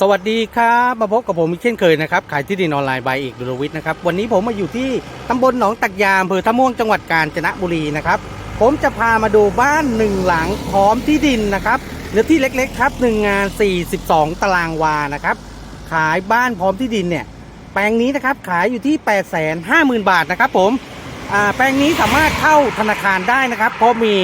สวัสดีครับมาพบกับผมอีกเช่นเคยนะครับขายที่ดินออนไลน์ใบเอกดุลวิทย์นะครับวันนี้ผมมาอยู่ที่ตำบลหนองตักยามอำเภอท่าม่วงจังหวัดกาญจนบุรีนะครับผมจะพามาดูบ้านหนึ่งหลังพร้อมที่ดินนะครับเนื้อที่เล็กๆครับหนึ่งงาน 42 ตารางวานะครับขายบ้านพร้อมที่ดินเนี่ยแปลงนี้นะครับขายอยู่ที่ 8 5 0 0 0 0 บาทนะครับผมแปลงนี้สามารถเข้าธนาคารได้นะครับ เพราะมี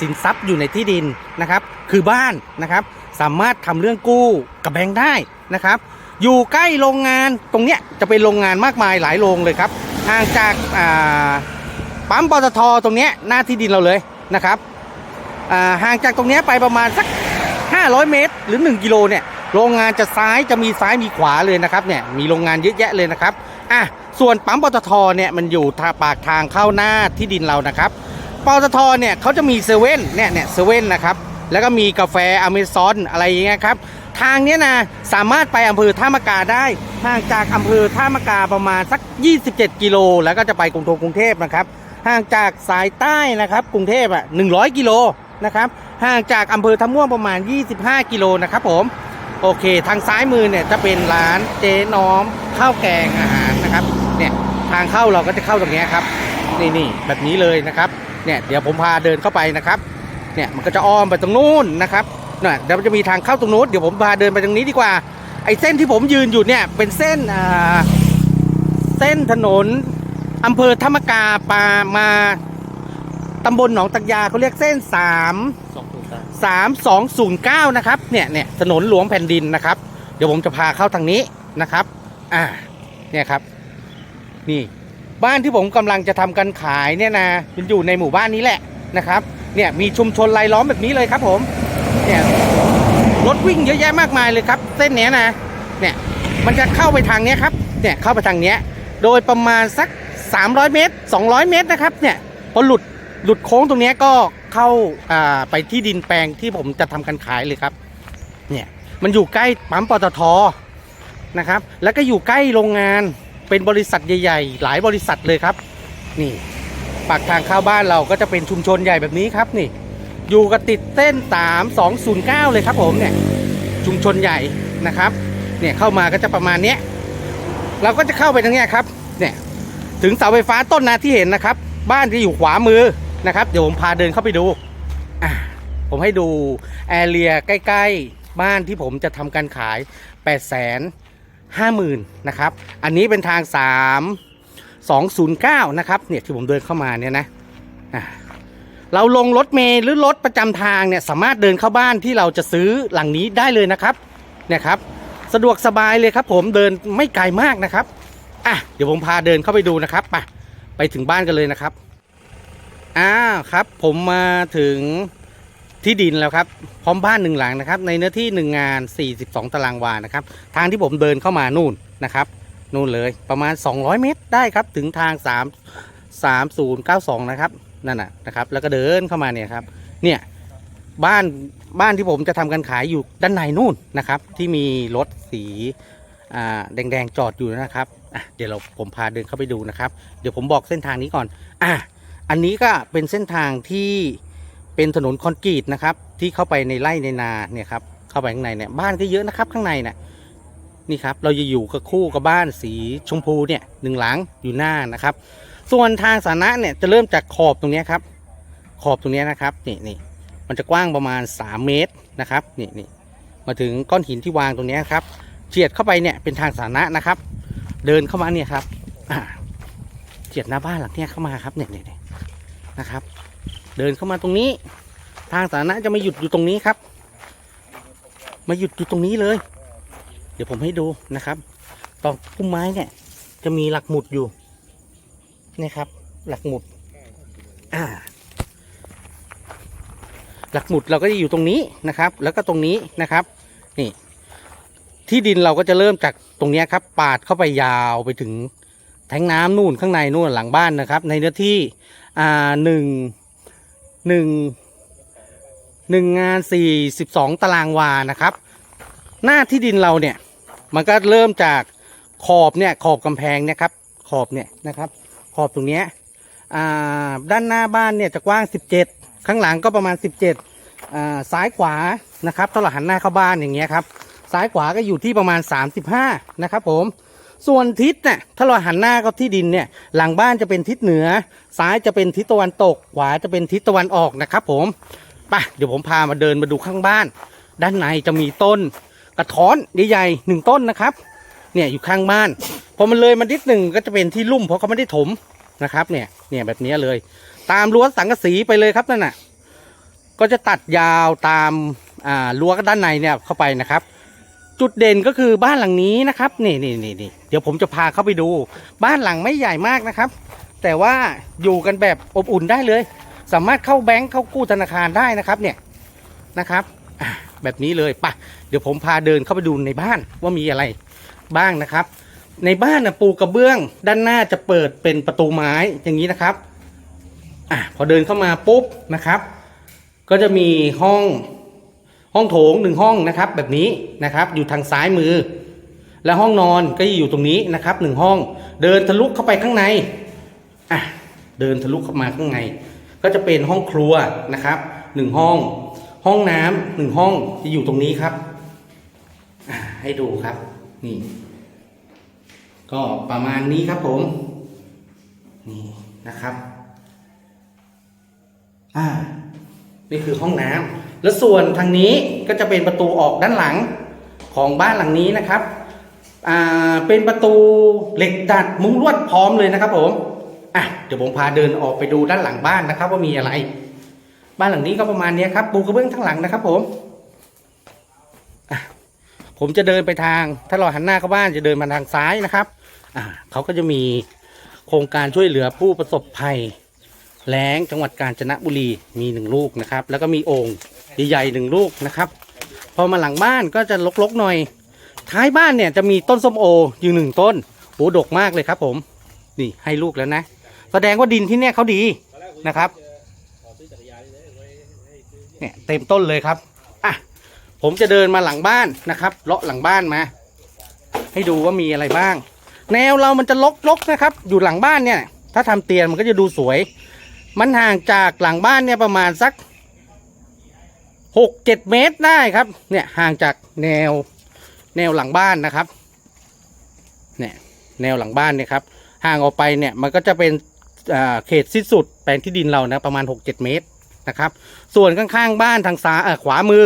สินทรัพย์อยู่ในที่ดินนะครับคือบ้านนะครับ สามารถทำเรื่องกู้กับแบงค์ได้นะครับ อยู่ใกล้โรงงานตรงเนี้ยจะเป็นโรงงานมากมายหลายโรงเลยครับห่างจากาปั๊มปตทตรงเนี้ยหน้าที่ดินเราเลยนะครับห่างจากตรงเนี้ยไปประมาณสัก 500 เมตร หรือ 1 กิโลเนี่ยโรงงานจะซ้ายจะมีซ้ายมีขวาเลยนะครับเนี่ยมีโรงงานเยอะแยะเลยนะครับอะส่วนปั๊มปตทเนี่ยมันอยู่ทาปากทางเข้าหน้าที่ดินเรานะครับปตทเนี่ยเขาจะมีเซเว่นเนี่ยเนี่ยเซเว่นนะครับ แล้วก็มีกาแฟอเมซอนอะไรอย่างเงี้ยครับ ทางเนี้ยนะสามารถไปอำเภอท่ามะกาได้ห่างจากอำเภอท่ามะกาประมาณสัก 27 กิโล แล้วก็จะไปกรุงเทพกรุงเทพนะครับ ห่างจากสายใต้นะครับ กรุงเทพอะ100 กิโลนะครับ ห่างจากอำเภอท่าม่วงประมาณ 25 กิโลนะครับผม โอเค ทางซ้ายมือเนี่ยจะเป็นร้านเจ๊น้อมข้าวแกงอาหารนะครับ เนี่ยทางเข้าเราก็จะเข้าตรงเนี้ยครับ นี่นี่แบบนี้เลยนะครับ เนี่ยเดี๋ยวผมพาเดินเข้าไปนะครับ เนี่ยมันก็จะอ้อมไปตรงนู้นนะครับน่ะเดี๋ยวมันจะมีทางเข้าตรงนู้นเดี๋ยวผมพาเดินไปตรงนี้ดีกว่า ไอ้เส้นที่ผมยืนอยู่เนี่ยเป็นเส้นอ่าเส้นถนนอำเภอธรรมกาปามาตำบลหนองตักยาเขาเรียกเส้นสามสองถูกต้องสามสองศูนย์เก้านะครับเนี่ยเนี่ยถนนหลวงแผ่นดินนะครับ เดี๋ยวผมจะพาเข้าทางนี้นะครับ อ่าเนี่ยครับ นี่บ้านที่ผมกำลังจะทำกันขายเนี่ยนะมันอยู่ในหมู่บ้านนี้แหละนะครับ เนี่ยมีชุมชนรายล้อมแบบนี้เลยครับผมเนี่ยรถวิ่งเยอะแยะมากมายเลยครับ เส้นเนี้ยนะเนี่ยมันจะเข้าไปทางเนี้ยครับเนี่ยเข้าไปทางเนี้ยโดยประมาณสัก 300 เมตร 200 เมตรนะครับเนี่ยพอหลุดหลุดโค้งตรงนี้ก็เข้าอ่าไปที่ดินแปลงที่ผมจะทำการขายเลยครับเนี่ยมันอยู่ใกล้ปั๊มปตทนะครับแล้วก็อยู่ใกล้โรงงานเป็นบริษัทใหญ่ ๆ หลายบริษัทเลยครับนี่ ปากทางเข้าบ้านเราก็จะเป็นชุมชนใหญ่แบบนี้ครับนี่ อยู่กับติดเส้น 3209 เลยครับผมเนี่ยชุมชนใหญ่นะครับเนี่ยเข้ามาก็จะประมาณเนี้ยเราก็จะเข้าไปทางเนี้ยครับเนี่ยถึงเสาไฟฟ้าต้นนาที่เห็นนะครับ บ้านที่อยู่ขวามือนะครับ เดี๋ยวผมพาเดินเข้าไปดูอะผมให้ดูแอเรียใกล้ ๆ บ้านที่ผมจะทำการขาย 8 5 0 0 0 0นะครับ อันนี้เป็นทาง 3 209 นะครับเนี่ยที่ผมเดินเข้ามาเนี่ยนะเราลงรถเมล์หรือรถประจำทางเนี่ยสามารถเดินเข้าบ้านที่เราจะซื้อหลังนี้ได้เลยนะครับเนี่ยครับสะดวกสบายเลยครับ ผมเดินไม่ไกลมากนะครับอะเดี๋ยวผมพาเดินเข้าไปดูนะครับไปไปถึงบ้านกันเลยนะครับอ้าวครับ ผมมาถึงที่ดินแล้วครับพร้อมบ้านหนึ่งหลังนะครับ ในเนื้อที่หนึ่งงาน 42 ตารางวานะครับ ทางที่ผมเดินเข้ามานู่นนะครับ นู่นเลยประมาณ 200 เมตรได้ครับถึงทาง 3 3092 นะครับนั่นน่ะนะครับ แล้วก็เดินเข้ามาเนี่ยครับ เนี่ยบ้านบ้านที่ผมจะทำการขายอยู่ด้านในนู่นนะครับ ที่มีรถสีอ่าแดงๆจอดอยู่นะครับอะเดี๋ยวเราผมพาเดินเข้าไปดูนะครับ เดี๋ยวผมบอกเส้นทางนี้ก่อนอะอันนี้ก็เป็นเส้นทางที่เป็นถนนคอนกรีตนะครับ ที่เข้าไปในไร่ในนาเนี่ยครับเข้าไปข้างในเนี่ยบ้านก็เยอะนะครับข้างในน่ะ นี่ครับเราจะอยู่กับคู่กับบ้านสีชมพูเนี่ยหนึ่งหลังอยู่หน้านะครับ ส่วนทางสาธารณะเนี่ยจะเริ่มจากขอบตรงนี้ครับ ขอบตรงนี้นะครับนี่นี่มันจะกว้างประมาณ 3 เมตรนะครับนี่นี่มาถึงก้อนหินที่วางตรงนี้ครับเฉียดเข้าไปเนี่ยเป็นทางสาธารณะนะครับ เดินเข้ามาเนี่ยครับเฉียดหน้าบ้านหลังเนี้ยเข้ามาครับเนี่ยเนี่ยนะครับ เดินเข้ามาตรงนี้ ทางสาธารณะจะมาหยุดอยู่ตรงนี้ครับ มาหยุดอยู่ตรงนี้เลย ดี๋ยวผมให้ดูนะครับตอกพุ่มไม้เนี่ย จะมีหลักหมุดอยู่นี่ครับ หลักหมุด อ่า หลักหมุดเราก็จะอยู่ตรงนี้นะครับ แล้วก็ตรงนี้นะครับ นี่ ที่ดินเราก็จะเริ่มจากตรงเนี้ยครับ ปาดเข้าไปยาวไปถึงแทงน้ำนู่นข้างในนู่นหลังบ้านนะครับ ในเนื้อที่ อ่าหนึ่งหนึ่งหนึ่งงานสี่สิบสองตารางวานะครับ หน้าที่ดินเราเนี่ย มันก็เริ่มจากขอบเนี่ยขอบกำแพงเนี่ยครับขอบเนี่ยนะครับ ขอบตรงเนี้ยด้านหน้าบ้านเนี่ยจะกว้าง 17 ข้างหลังก็ประมาณ 17อ่าซ้ายขวานะครับถ้าเราหันหน้าเข้าบ้านอย่างเงี้ยครับซ้ายขวาก็อยู่ที่ประมาณ 35 นะครับผม ส่วนทิศเนี่ยถ้าเราหันหน้าก็ที่ดินเนี่ย หลังบ้านจะเป็นทิศเหนือ ซ้ายจะเป็นทิศตะวันตก ขวาจะเป็นทิศตะวันออกนะครับผม ไป เดี๋ยวผมพามาเดินมาดูข้างบ้าน ด้านในจะมีต้น กระท้อนใหญ่ๆหนึ่งต้นนะครับ เนี่ยอยู่ข้างบ้านพอมันเลยมานิดหนึ่งก็จะเป็นที่ลุ่มเพราะเขาไม่ได้ถมนะครับ เนี่ยเนี่ยแบบนี้เลย ตามรั้วสังกะสีไปเลยครับนั่นน่ะ ก็จะตัดยาวตามอ่ารั้วด้านในเนี่ยเข้าไปนะครับจุดเด่นก็คือบ้านหลังนี้นะครับนี่นี่นี่นี่เดี๋ยวผมจะพาเข้าไปดู บ้านหลังไม่ใหญ่มากนะครับ แต่ว่าอยู่กันแบบอบอุ่นได้เลย สามารถเข้าแบงค์เข้ากู้ธนาคารได้นะครับเนี่ยนะครับ แบบนี้เลยปะเดี๋ยวผมพาเดินเข้าไปดูในบ้านว่ามีอะไรบ้างนะครับ ในบ้านนะปูกระเบื้อง ด้านหน้าจะเปิดเป็นประตูไม้อย่างนี้นะครับอะพอเดินเข้ามาปุ๊บนะครับ ก็จะมีห้องห้องโถงหนึ่งห้องนะครับ แบบนี้นะครับ อยู่ทางซ้ายมือ และห้องนอนก็อยู่ตรงนี้นะครับหนึ่งห้อง เดินทะลุเข้าไปข้างในอะเดินทะลุเข้ามาข้างใน ก็จะเป็นห้องครัวนะครับหนึ่งห้อง ห้องน้ำหนึ่งห้องจะอยู่ตรงนี้ครับ ให้ดูครับ นี่ ก็ประมาณนี้ครับผม นี่นะครับ อ่า นี่คือห้องน้ำแล้วส่วนทางนี้ก็จะเป็นประตูออกด้านหลังของบ้านหลังนี้นะครับอ่าเป็นประตูเหล็กดัดมุ้งลวดพร้อมเลยนะครับผมอะเดี๋ยวผมพาเดินออกไปดูด้านหลังบ้านนะครับ ว่ามีอะไร บ้านหลังนี้ก็ประมาณนี้ครับปูกระเบื้องทั้งหลังนะครับ ผมผมจะเดินไปทาง ถ้าเราหันหน้าเข้าบ้านจะเดินมาทางซ้ายนะครับอ่าเขาก็จะมีโครงการช่วยเหลือผู้ประสบภัยแล้งจังหวัดกาญจนบุรีมีหนึ่งลูกนะครับ แล้วก็มีโอ่งใหญ่ๆหนึ่งลูกนะครับ พอมาหลังบ้านก็จะลกๆหน่อย ท้ายบ้านเนี่ยจะมีต้นส้มโออยู่หนึ่งต้นโอ้ดกมากเลยครับ ผม นี่ให้ลูกแล้วนะ แสดงว่าดินที่เนี่ยเขาดีนะครับ เนี่ยเต็มต้นเลยครับอะผมจะเดินมาหลังบ้านนะครับเลาะหลังบ้านมา ให้ดูว่ามีอะไรบ้าง แนวเรามันจะลกๆนะครับ อยู่หลังบ้านเนี่ย ถ้าทำเตียนมันก็จะดูสวย มันห่างจากหลังบ้านเนี่ยประมาณสักหกเจ็ดเมตรได้ครับ เนี่ยห่างจากแนวแนวหลังบ้านนะครับ เนี่ยแนวหลังบ้านเนี่ยครับ ห่างออกไปเนี่ยมันก็จะเป็นเขตสิ้นสุดแปลงที่ดินเรานะประมาณหกเจ็ดเมตร นะครับ ส่วนข้างๆบ้านทางซ้ายเอ่อขวามือ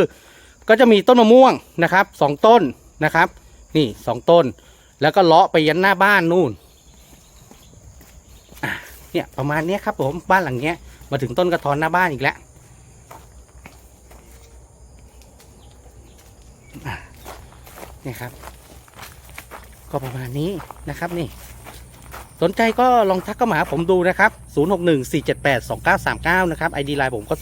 ก็จะมีต้นมะม่วงนะครับสองต้นนะครับ นี่สองต้น แล้วก็เลาะไปยันหน้าบ้านนู่นเนี่ยประมาณนี้ครับผมบ้านหลังเนี้ยมาถึงต้นกระท้อนหน้าบ้านอีกแล้วนี่ครับ ก็ประมาณนี้นะครับนี่ สนใจก็ลองทักเข้ามาผมดูนะครับ 0614782939 นะครับ ID ไลน์ผมก็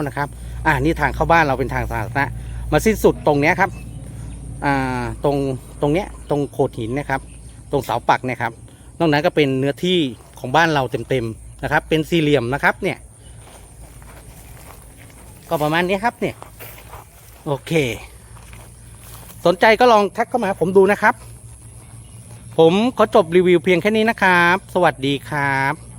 0614782939 นะครับ อ่า นี่ทางเข้าบ้านเราเป็นทางสาธารณะ มาสิ้นสุดตรงเนี้ยครับ อ่า ตรง ตรงเนี้ย ตรงโขดหินนะครับ ตรงเสาปักเนะครับ นอกนั้นก็เป็นเนื้อที่ของบ้านเราเต็มๆนะครับ เป็นสี่เหลี่ยมนะครับ เนี่ย ก็ประมาณนี้ครับ เนี่ย โอเค สนใจก็ลองทักเข้ามาหาผมดูนะครับ ผมขอจบรีวิวเพียงแค่นี้นะครับ สวัสดีครับ